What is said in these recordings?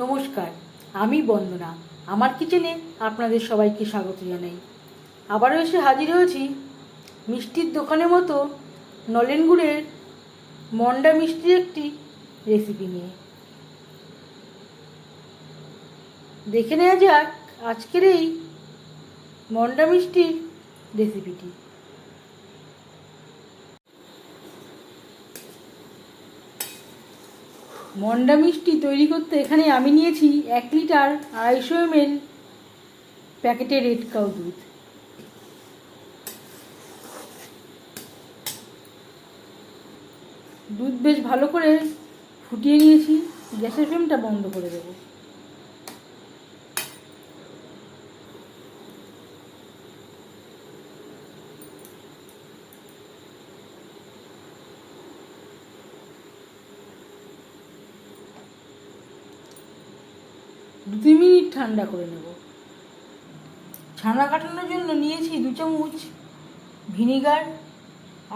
নমস্কার, আমি বন্দনা। আমার কিচেনে আপনাদের সবাইকে স্বাগত জানাই। আবারও এসে হাজির হয়েছি মিষ্টির দোকানের মতো নলেন গুড়ের মন্ডা মিষ্টির একটি রেসিপি নিয়ে। দেখে নেওয়া যাক আজকের এই মন্ডা মিষ্টির রেসিপিটি মন্ডা মিষ্টি তৈরি করতে এখানে আমি নিয়েছি এক লিটার আড়াইশো এমএল প্যাকেটে রেড কাউ দুধ। দুধ বেশ ভালো করে ফুটিয়ে নিয়েছি, গ্যাসের ফ্লেমটা বন্ধ করে দেবো। দু তিন মিনিট ঠান্ডা করে নেব। ছানা কাটানোর জন্য নিয়েছি দু চামচ ভিনিগার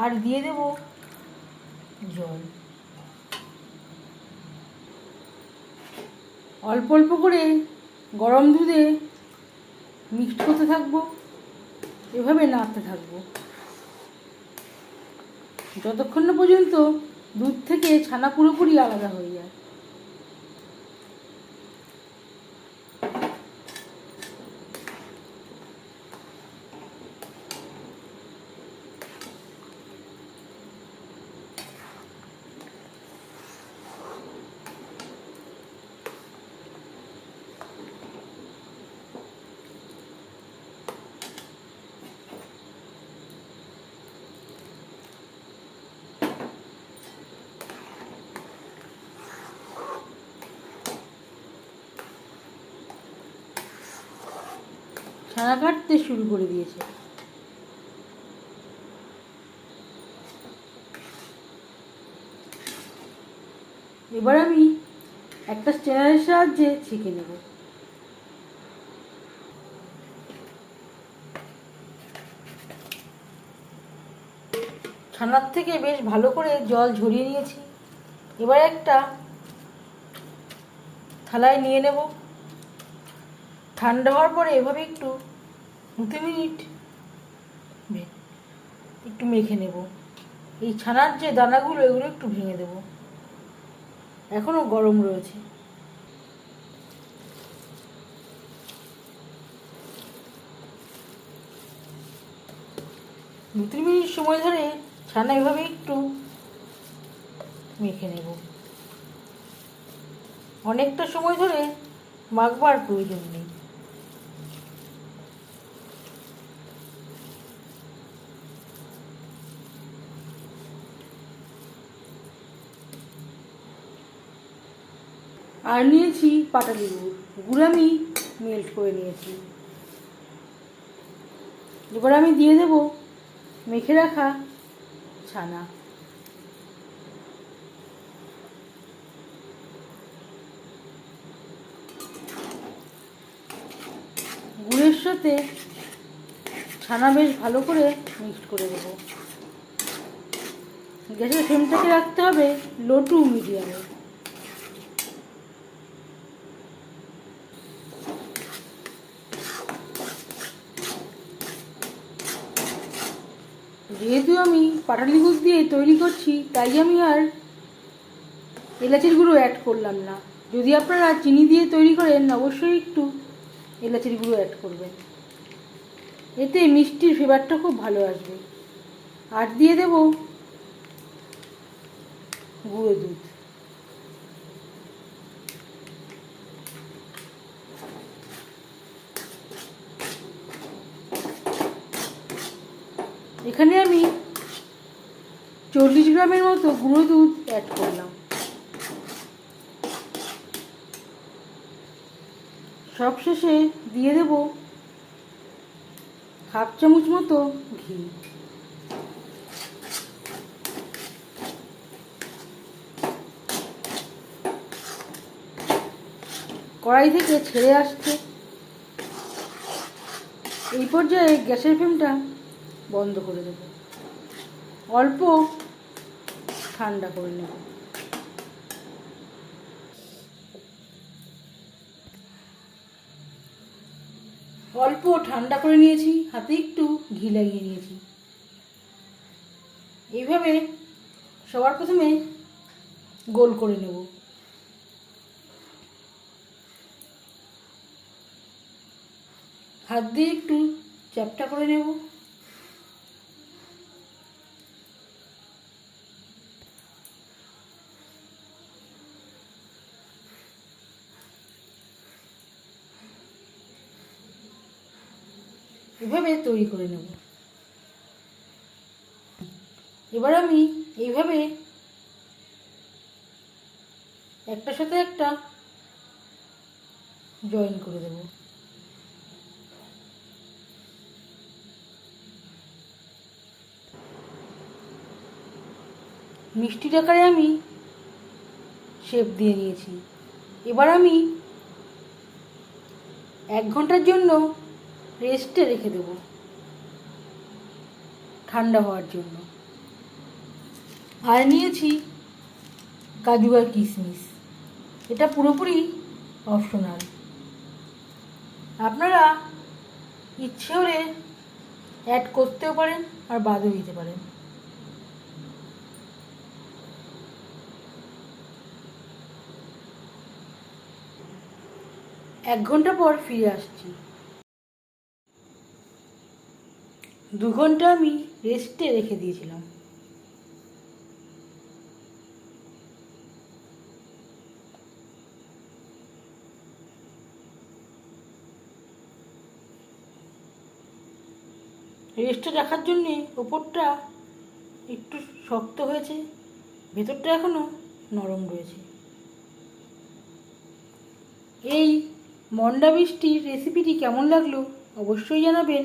আর দিয়ে দেব জল। অল্প অল্প করে গরম দুধে মিক্সড করতে থাকব, এভাবে নাড়তে থাকব। যতক্ষণ না পর্যন্ত দুধ থেকে ছানা পুরোপুরি আলাদা হয়ে যায়। ছানা কাটতে শুরু করে দিয়েছে। এবার আমি একটা স্ট্যানারের সাহায্যে ছেঁকে নেব। ছানার থেকে বেশ ভালো করে জল ঝরিয়ে নিয়েছি। এবার একটা থালায় নিয়ে নেব। ঠান্ডা হওয়ার পরে এভাবে একটু দু মিনিট? একটু মেখে নেব। এই ছানার যে দানাগুলো, এগুলো একটু ভেঙে দেব। এখনও গরম রয়েছে। দু তিন মিনিট সময় ধরে ছানা এভাবে একটু মেখে নেব। অনেকটা সময় ধরে মাখবার প্রয়োজন নেই। আর নিয়েছি পাটালি গুড় গুড় আমি মেল্ট করে নিয়েছি। এবার আমি দিয়ে দেব মেখে রাখা ছানা। গুড়ের সাথে ছানা বেশ ভালো করে মিক্সড করে দেবো। গ্যাসের ফ্লেমটাকে রাখতে হবে লো টু মিডিয়ামে যেহেতু আমি পাটালি ঘুষ দিয়ে তৈরি করছি, তাই আমি আর এলাচের গুঁড়ো অ্যাড করলাম না। যদি আপনারা চিনি দিয়ে তৈরি করেন, অবশ্যই একটু এলাচের গুঁড়ো অ্যাড করবেন। এতে মিষ্টির ফ্লেভারটা খুব ভালো আসবে। আর দিয়ে দেব গুঁড়ো দুধ। এখানে আমি চল্লিশ গ্রামের মতো গুঁড়ো দুধ অ্যাড করলাম। সবশেষে দিয়ে দেব হাফ চামচ মতো ঘি। কড়াই থেকে ছেড়ে আসছে এই পর্যায়ে গ্যাসের ফ্লেমটা বন্ধ করে দেব। অল্প ঠান্ডা করে নেব। অল্প ঠান্ডা করে নিয়েছি, হাতে একটু ঘি লাগিয়ে নিয়েছি। এইভাবে সবার প্রথমে গোল করে নেব। হাত দিয়ে একটু চ্যাপটা করে নেব। এভাবে তৈরি করে নেব। এবার আমি এইভাবে একটার সাথে একটা জয়েন করে দেব। মিষ্টির আকারে আমি শেপ দিয়ে নিয়েছি। এবার আমি এক ঘণ্টার জন্য রেস্টে রেখে দেব। ঠান্ডা হওয়ার জন্য। আর নিয়েছি কাজু আর কিশমিশ। এটা পুরোপুরি অপশনাল আপনারা ইচ্ছে হলে অ্যাড করতেও পারেন আর বাদও দিতে পারেন। এক ঘণ্টা পর ফিরে আসছি। দু ঘণ্টা আমি রেস্টে রেখে দিয়েছিলাম। রেস্টে রাখার জন্যে ওপরটা একটু শক্ত হয়েছে, ভেতরটা এখনও নরম রয়েছে। এই মন্ডা বৃষ্টির রেসিপিটি কেমন লাগল অবশ্যই জানাবেন।